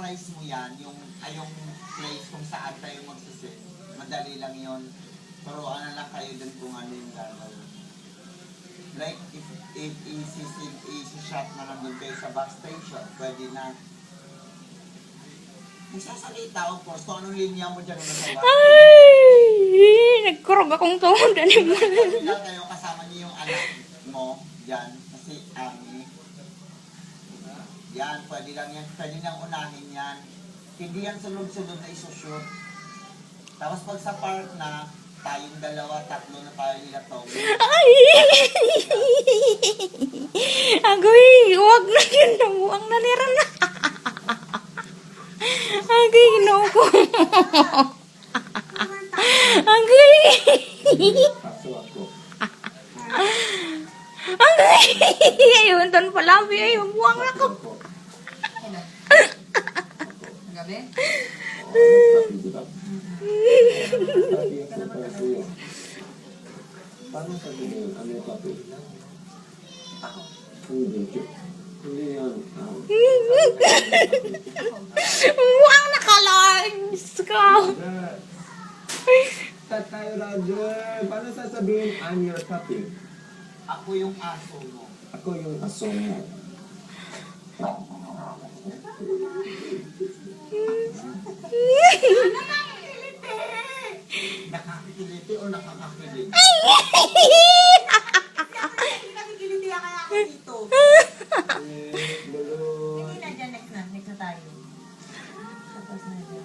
memorize mo yan, yung, ay yung place kung saan tayo magsisit. Madali lang yon Turuan na lang kayo dun kung ano yung gagawin. Like, if, if easy, easy shot na lang dun kayo sa bus station, pwede na. Nagsasalita, of course, kung anong linya mo dyan sa bus station. Ay, nagkurog akong tuhod. Ano mo? Kayo kasama niyo yung anak mo dyan, kasi Ami. Yan, pwede lang yan, pwede lang unahin yan. Hindi yan sunod-sunod na isushoot. Tapos pag sa park na, tayong dalawa, tatlo na tayo nila to. Ay! Agoy, huwag na yun. Nabuang na nira na. Agoy, ginoo ko. Agoy! Ayun, doon pala. Ay, buwang na ko. Gabi? Paano sabihin ano yung topic? Ako. Hindi. Hindi yan. Buwang na ka, Lord. ko. Start tayo, Roger. Paano sasabihin I'm your topic? Ako yung aso mo. Ako yung aso mo. Nakakikiliti o nakakakiliti? Kilitiya kaya ako dito. Hindi na dyan, next na. Next na tayo. Tapos na dyan.